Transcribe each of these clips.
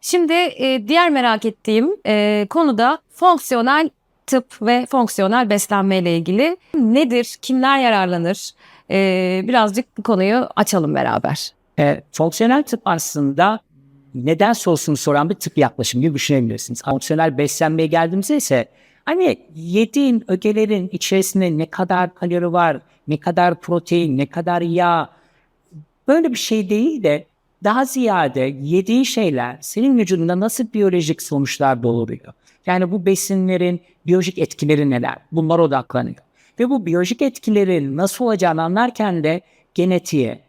Şimdi e, diğer merak ettiğim e, konu da fonksiyonel tıp ve fonksiyonel beslenme ile ilgili. Nedir? Kimler yararlanır? E, birazcık bu konuyu açalım beraber. E, fonksiyonel tıp aslında neden sorusunu soran bir tıp yaklaşım gibi düşünebilirsiniz. Fonksiyonel beslenmeye geldiğimizde ise hani yediğin ögelerin içerisinde ne kadar kalori var, ne kadar protein, ne kadar yağ böyle bir şey değil de daha ziyade yediğin şeyler senin vücudunda nasıl biyolojik sonuçlar doğuruyor. Yani bu besinlerin biyolojik etkileri neler? Bunlar odaklanıyor. Ve bu biyolojik etkilerin nasıl olacağını anlarken de genetiğe,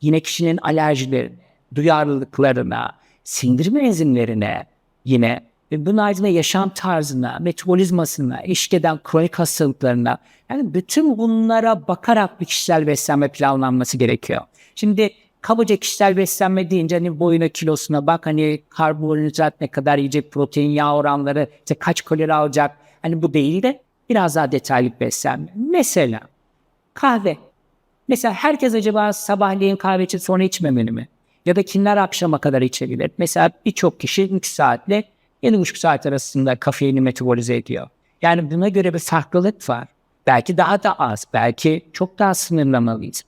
yine kişinin alerjilerine, duyarlılıklarına, sindirme enzimlerine yine ve bunun ardında yaşam tarzına, metabolizmasına, eşlik eden kronik hastalıklarına yani bütün bunlara bakarak bir kişisel beslenme planlanması gerekiyor. Şimdi kabaca kişisel beslenme deyince hani boyuna kilosuna bak hani karbonhidrat ne kadar yiyecek, protein yağ oranları, işte kaç kalori alacak. Hani bu değil de biraz daha detaylı beslenme. Mesela kahve. Mesela herkes acaba sabahleyin kahve içip sonra içmemeli mi? Ya da kimler akşama kadar içebilir? Mesela birçok kişi 3 saatle 7,5 saat arasında kafeini metabolize ediyor. Yani buna göre bir farklılık var. Belki daha da az, belki çok daha sınırlamalıyız.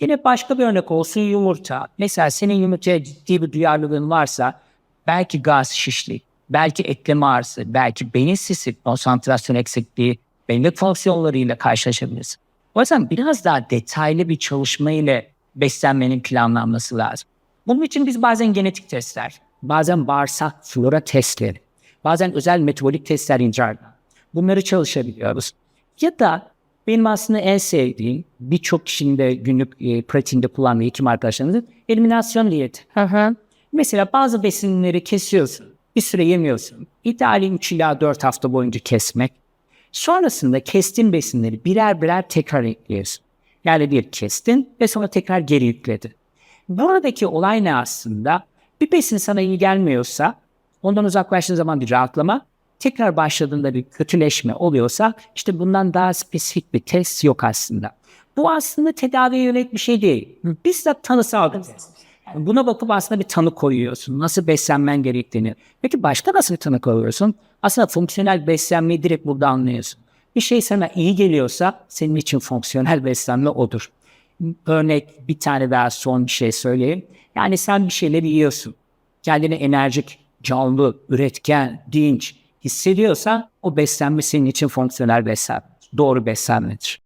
Yine başka bir örnek olsun yumurta. Mesela senin yumurtaya ciddi bir duyarlılığın varsa belki gaz şişlik, belki eklem ağrısı, belki beyin sisi, konsantrasyon eksikliği, bellek fonksiyonlarıyla karşılaşabilirsin. O yüzden biraz daha detaylı bir çalışma ile beslenmenin planlanması lazım. Bunun için biz bazen genetik testler, bazen bağırsak flora testleri, bazen özel metabolik testler ediyoruz. Bunları çalışabiliyoruz. Ya da benim aslında en sevdiğim birçok kişinin de günlük e, pratiğinde kullandığı hekim arkadaşlarımızın eliminasyon diyeti. Hı hı. Mesela bazı besinleri kesiyorsun, bir süre yemiyorsun. İdeali 3 ila 4 hafta boyunca kesmek. Sonrasında kestiğin besinleri birer birer tekrar ekliyorsun. Yani bir kestin ve sonra tekrar geri yükledin. Buradaki olay ne aslında? Bir besin sana iyi gelmiyorsa ondan uzaklaştığın zaman bir rahatlama, tekrar başladığında bir kötüleşme oluyorsa işte bundan daha spesifik bir test yok aslında. Bu aslında tedaviye yönelik bir şey değil. Bizzat tanısal bir test. Yani buna bakıp aslında bir tanı koyuyorsun. Nasıl beslenmen gerektiğini. Peki başka nasıl bir tanı koyuyorsun? Aslında fonksiyonel beslenmeyi direkt burada anlıyorsun. Bir şey sana iyi geliyorsa senin için fonksiyonel beslenme odur. Örnek bir tane daha son bir şey söyleyeyim. Yani sen bir şeyler yiyorsun. Kendini enerjik, canlı, üretken, dinç hissediyorsan o beslenme senin için fonksiyonel beslenme. Doğru beslenmedir.